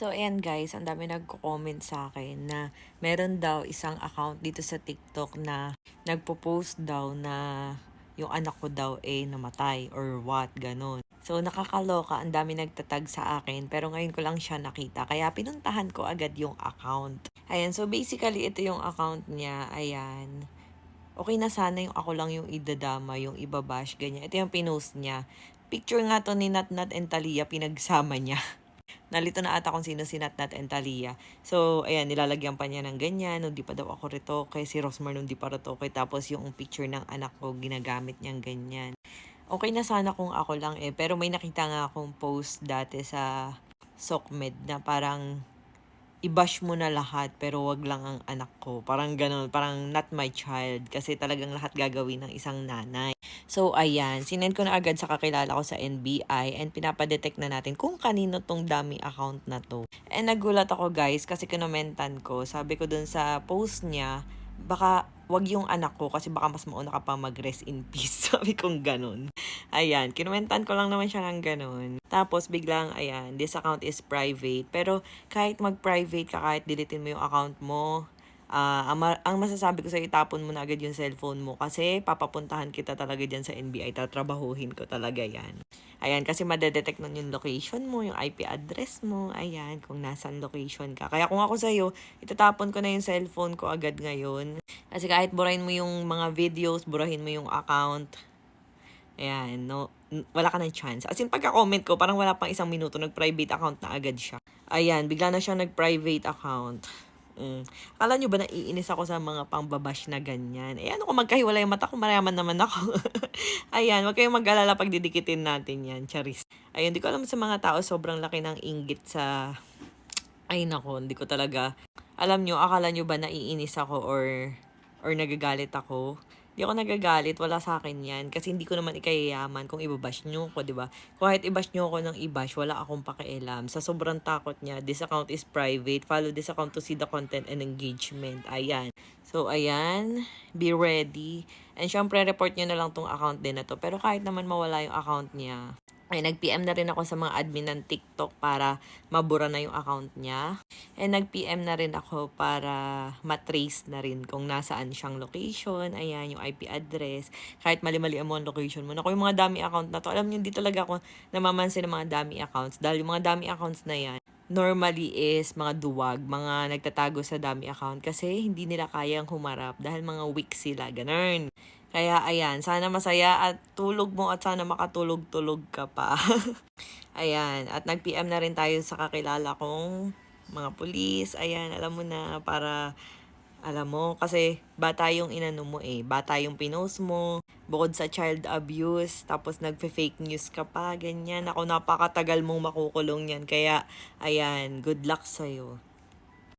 So, ayan guys, ang dami nagko-comment sa akin na meron daw isang account dito sa TikTok na nagpo-post daw na yung anak ko daw eh namatay or what, ganun. So, nakakaloka, ang dami nagtatag sa akin, pero ngayon ko lang siya nakita. Kaya pinuntahan ko agad yung account. Ayan, so basically, ito yung account niya. Ayan. Okay na sana yung ako lang yung idadama, yung ibabash, ganyan. Ito yung pinost niya. Picture nga to ni Nat Nat and Talia, pinagsama niya. Nalito na ata kung sino si Nat Nat and Talia. So, ayan, nilalagyan pa niya ng ganyan. Nung di pa daw ako retoke. Si Rosmar nung di pa retoke. Tapos yung picture ng anak ko, ginagamit niyang ganyan. Okay na sana kung ako lang eh. Pero may nakita nga akong post dati sa SOCMED na parang i-bash mo na lahat pero wag lang ang anak ko. Parang ganun, parang not my child kasi talagang lahat gagawin ng isang nanay. So ayan, sinend ko na agad sa kakilala ko sa NBI and pinapadetect na natin kung kanino tong dummy account na to. And nagulat ako guys kasi kinomentan ko, sabi ko dun sa post niya, baka wag yung anak ko kasi baka mas mauna ka pa mag-rest in peace. Sabi kong ganun. Ayan, kinumentan ko lang naman siya ng ganun. Tapos biglang, ayan, this account is private. Pero kahit mag-private ka, kahit deletin mo yung account mo, ah ang, ma- ang masasabi ko sa itapon mo na agad yung cellphone mo kasi papapuntahan kita talaga dyan sa NBI. Tatrabahuhin ko talaga yan. Ayan, kasi madedetect nun yung location mo, yung IP address mo, ayan, kung nasan location ka. Kaya kung ako sa'yo, itatapon ko na yung cellphone ko agad ngayon. Kasi kahit burahin mo yung mga videos, burahin mo yung account, ayan, no, wala ka ng chance. As in, pagka-comment ko, parang wala pang isang minuto, nag-private account na agad siya. Ayan, bigla na siya nag-private account. Mm. Akala nyo ba naiinis ako sa mga pangbabash na ganyan? Eh ano kung magkahiwalay yung mata ko, mayaman naman ako. Ayan, wag kayong mag-alala pag didikitin natin yan, charis. Ayun, di ko alam sa mga tao, sobrang laki ng inggit sa... Ay nako, hindi ko talaga... Alam nyo, akala nyo ba naiinis ako or, or nagagalit ako? Hindi ako nagagalit, wala sa akin yan. Kasi hindi ko naman ikayayaman kung ibabash nyo ko, di ba? Kahit ibash nyo ako ng ibash, wala akong pakialam. Sa sobrang takot niya, this account is private. Follow this account to see the content and engagement. Ayan. So, ayan. Be ready. And syempre, report nyo na lang tong account din na to. Pero kahit naman mawala yung account niya, ay, nag-PM na rin ako sa mga admin ng TikTok para mabura na yung account niya. And nag-PM na rin ako para matrace na rin kung nasaan siyang location. Ayan, yung IP address. Kahit mali-mali mo ang location mo. Naku, yung mga dami account na to. Alam niyo, hindi talaga ako namamansin ng mga dami accounts. Dahil yung mga dami accounts na yan, normally is mga duwag, mga nagtatago sa dami account kasi hindi nila kayang humarap dahil mga weak sila, ganun. Kaya ayan, sana masaya at tulog mo at sana makatulog-tulog ka pa. ayan, at nag-PM na rin tayo sa kakilala kong mga pulis. Ayan, alam mo na para alam mo, kasi bata yung inano mo eh. Bata yung pinost mo. Bukod sa child abuse, tapos nagpe-fake news ka pa, ganyan. Ako, napakatagal mong makukulong yan. Kaya, ayan, good luck sa'yo.